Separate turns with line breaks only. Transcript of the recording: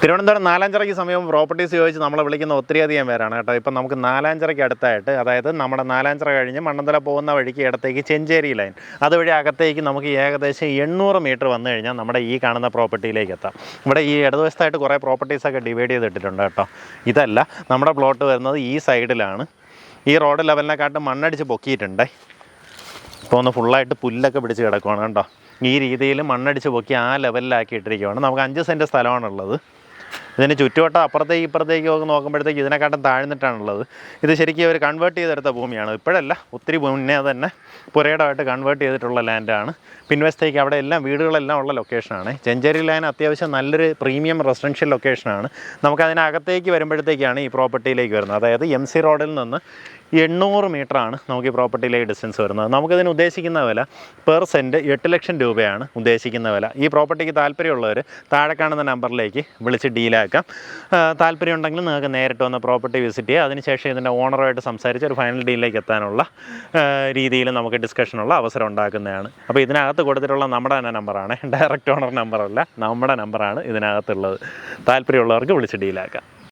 തിരുവനന്തപുരം നാലാഞ്ചിറയ്ക്ക് സമയം പ്രോപ്പർട്ടീസ് ചോദിച്ച് നമ്മളെ വിളിക്കുന്ന ഒത്തിരിയധികം പേരാണ് കേട്ടോ. ഇപ്പം നമുക്ക് നാലാഞ്ചിറയ്ക്ക് അടുത്തായിട്ട് അതായത് നമ്മുടെ നാലാഞ്ചിറ കഴിഞ്ഞ് മണ്ണന്തല പോകുന്ന വഴിക്ക് ഇടത്തേക്ക് ചെഞ്ചേരി ലൈൻ അതുവഴി അകത്തേക്ക് നമുക്ക് ഏകദേശം എണ്ണൂറ് മീറ്റർ വന്നു കഴിഞ്ഞാൽ നമ്മുടെ ഈ കാണുന്ന പ്രോപ്പർട്ടിയിലേക്ക് എത്താം. ഇവിടെ ഈ ഇടതുവശത്തായിട്ട് കുറേ പ്രോപ്പർട്ടീസൊക്കെ ഡിവൈഡ് ചെയ്തിട്ടിട്ടുണ്ട് കേട്ടോ. ഇതല്ല നമ്മുടെ പ്ലോട്ട് വരുന്നത് ഈ സൈഡിലാണ് ഈ റോഡ് ലെവലിനെക്കാട്ടും മണ്ണടിച്ച് പൊക്കിയിട്ടുണ്ട്. ഇപ്പോൾ ഒന്ന് ഫുള്ളായിട്ട് പുല്ലൊക്കെ പിടിച്ച് കിടക്കുവാണ് കേട്ടോ. ഈ രീതിയിൽ മണ്ണടിച്ച് പൊക്കി ആ ലെവലിലാക്കി ഇട്ടിരിക്കുവാണ് നമുക്ക് അഞ്ച് സെന്റ് സ്ഥലമാണുള്ളത്. ഇതിന് ചുറ്റുവട്ടം അപ്പുറത്തേക്ക് ഇപ്പുറത്തേക്ക് ഒക്കെ നോക്കുമ്പോഴത്തേക്ക് ഇതിനെക്കാട്ടും താഴ്ന്നിട്ടാണുള്ളത്. ഇത് ശരിക്കും അവർ കൺവേർട്ട് ചെയ്തെടുത്ത ഭൂമിയാണ്. ഇപ്പോഴല്ല ഒത്തിരി മുന്നേ തന്നെ പുരയിടമായിട്ട് കൺവേർട്ട് ചെയ്തിട്ടുള്ള ലാൻഡാണ് പിൻവശത്തേക്ക് അവിടെ എല്ലാം വീടുകളെല്ലാം ഉള്ള ലൊക്കേഷനാണ് ചെഞ്ചേരി ലൈൻ അത്യാവശ്യം നല്ലൊരു പ്രീമിയം റെസിഡൻഷ്യൽ ലൊക്കേഷനാണ് നമുക്ക് അതിനകത്തേക്ക് വരുമ്പോഴത്തേക്കാണ് ഈ പ്രോപ്പർട്ടിയിലേക്ക് വരുന്നത്. അതായത് എം സി റോഡിൽ നിന്ന് എണ്ണൂറ് മീറ്ററാണ് നമുക്ക് ഈ പ്രോപ്പർട്ടിയിലേക്ക് ഡിസ്റ്റൻസ് വരുന്നത്. നമുക്കിതിന് ഉദ്ദേശിക്കുന്ന വില പെർ സെന്റ് എട്ട് ലക്ഷം രൂപയാണ് ഉദ്ദേശിക്കുന്ന വില. ഈ പ്രോപ്പർട്ടിക്ക് താല്പര്യമുള്ളവർ താഴെ കാണുന്ന നമ്പറിലേക്ക് വിളിച്ച് ഡീലാക്കാം താല്പര്യം താല്പര്യമുണ്ടെങ്കിൽ നിങ്ങൾക്ക് നേരിട്ട് വന്ന് പ്രോപ്പർട്ടി വിസിറ്റ് ചെയ്യുക അതിനുശേഷം ഇതിന്റെ ഓണറുമായിട്ട് സംസാരിച്ച് ഒരു ഫൈനൽ ഡീലിലേക്ക് എത്താനുള്ള രീതിയിൽ നമുക്ക് ഡിസ്കഷനുള്ള അവസരം ഉണ്ടാക്കുന്നതാണ്. അപ്പോൾ ഇതിനകത്ത് കൊടുത്തിട്ടുള്ള നമ്മുടെ തന്നെ നമ്പറാണ്. ഡയറക്റ്റ് ഓണർ നമ്പറല്ല നമ്മുടെ നമ്പറാണ് ഇതിനകത്തുള്ളത്. താല്പര്യമുള്ളവർക്ക് വിളിച്ച് ഡീലാക്കാം